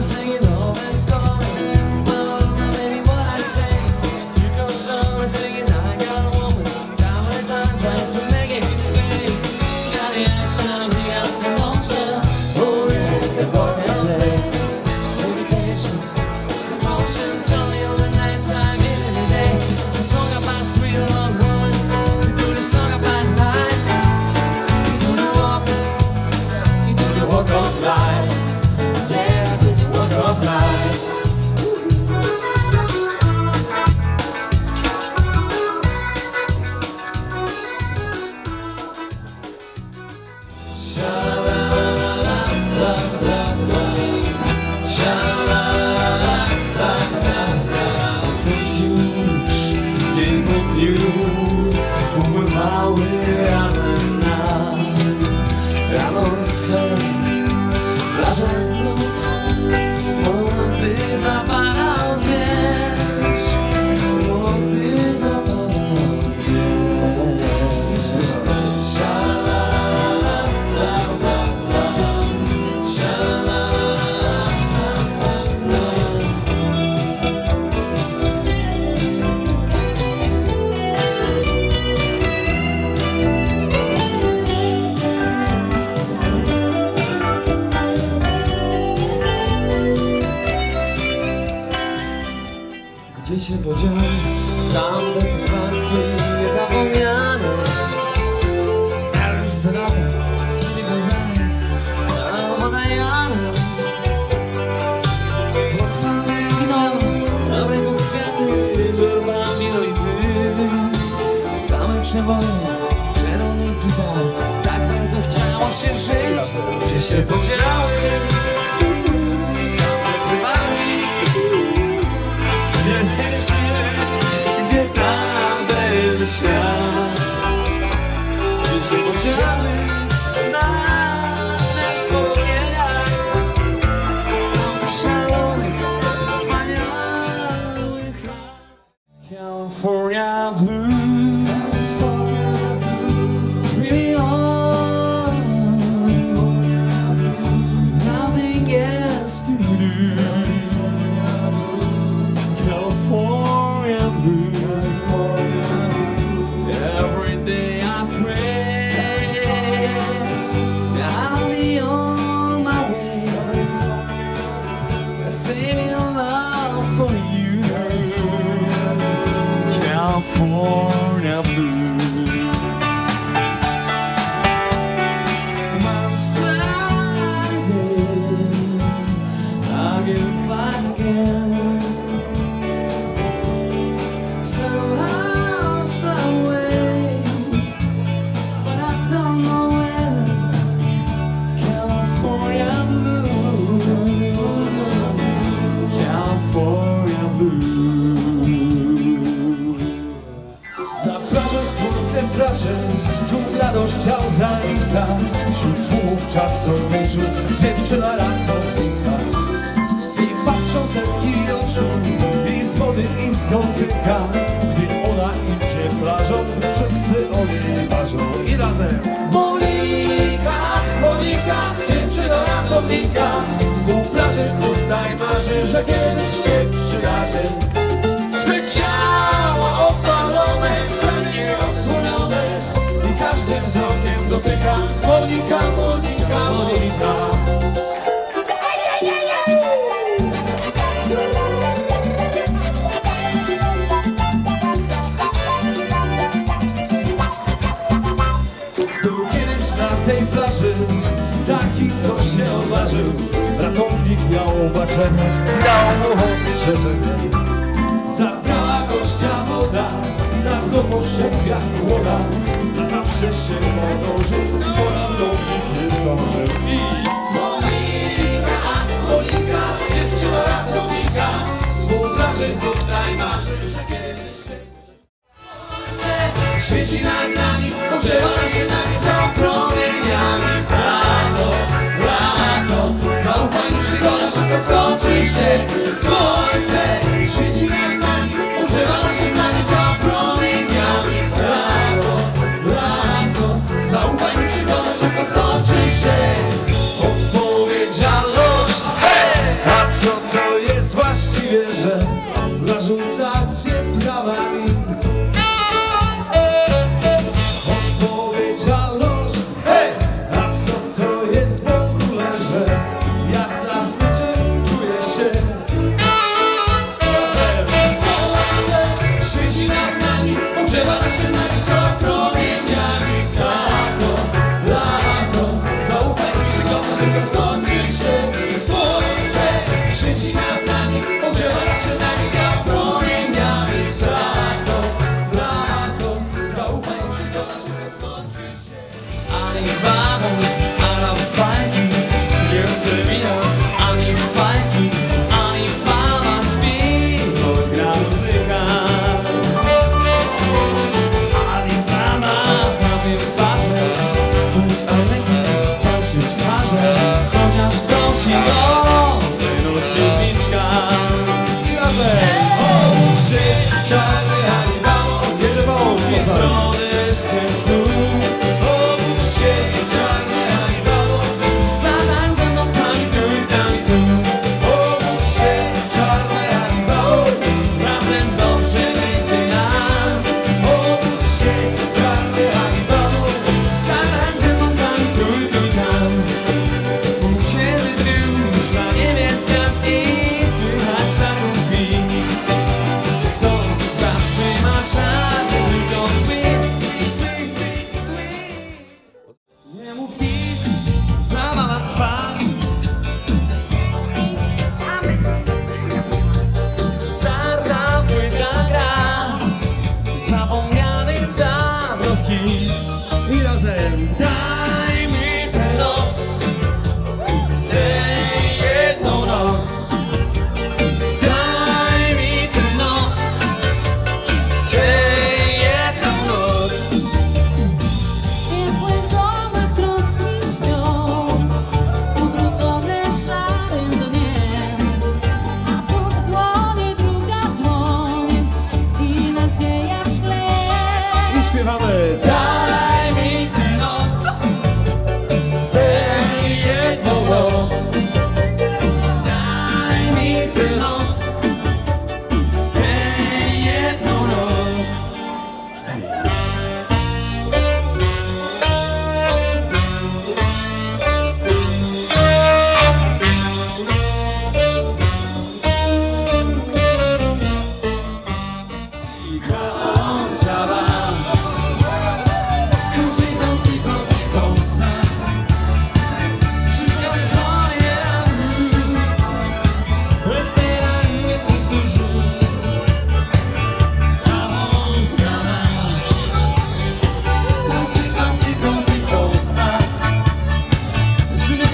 singing all this chorus. Gdzie się podziały tamte prywatki niezapomniane. Arsenal, Speedy Gonzales, albo Diana wino, na rynku kwiaty z werbami no i Same przeboje, czerwony gitar Tak bardzo chciało się żyć. Gdzie się podziały Gdzie more. Słońce plaże, dżungla dość ciał zanika. Wśród tłumów czasowniczu dziewczyna ratownika I patrzą setki oczu i z wody iskrą cyka Gdy ona idzie plażą, wszyscy o niej marzą I razem. Monika, Monika, dziewczyna ratownika U plaży tutaj marzy, że kiedyś się przydarzy. Ciało każdym wzrokiem dotyka Monika, Monika, Monika. Był na tej plaży Taki, co się odważył Ratownik miał obaczenie Dał mu ostrzeżenie Dawno poszedł jak łoda Na zawsze się podążył Bo ratownik nie zdążył I Monika, Monika Dziewczyna ratownika. Plaży tutaj marzy Że kiedyś się Świeci nad nami, ogrzewa się nami całą promieniami Lato, lato, zaufaj mi przygoda, szybko skończy się Lord,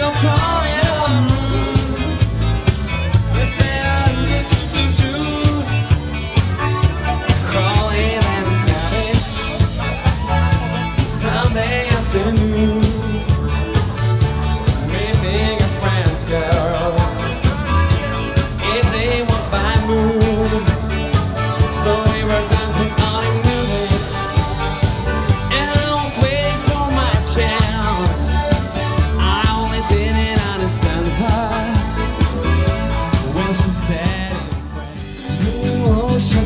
i'm trying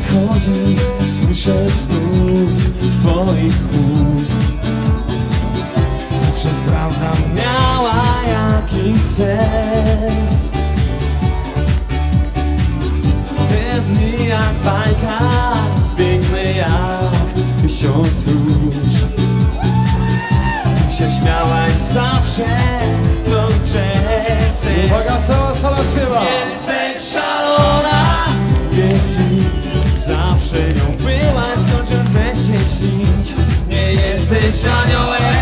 nadchodzi Słyszę znów z twoich ust. Zawsze prawda miała jakiś sens. Te dni jak bajka Piękne jak tysiąc róż. Się śmiałaś zawsze nowoczesnie Uwaga, cała sala śpiewa! Jesteś szalona station your way.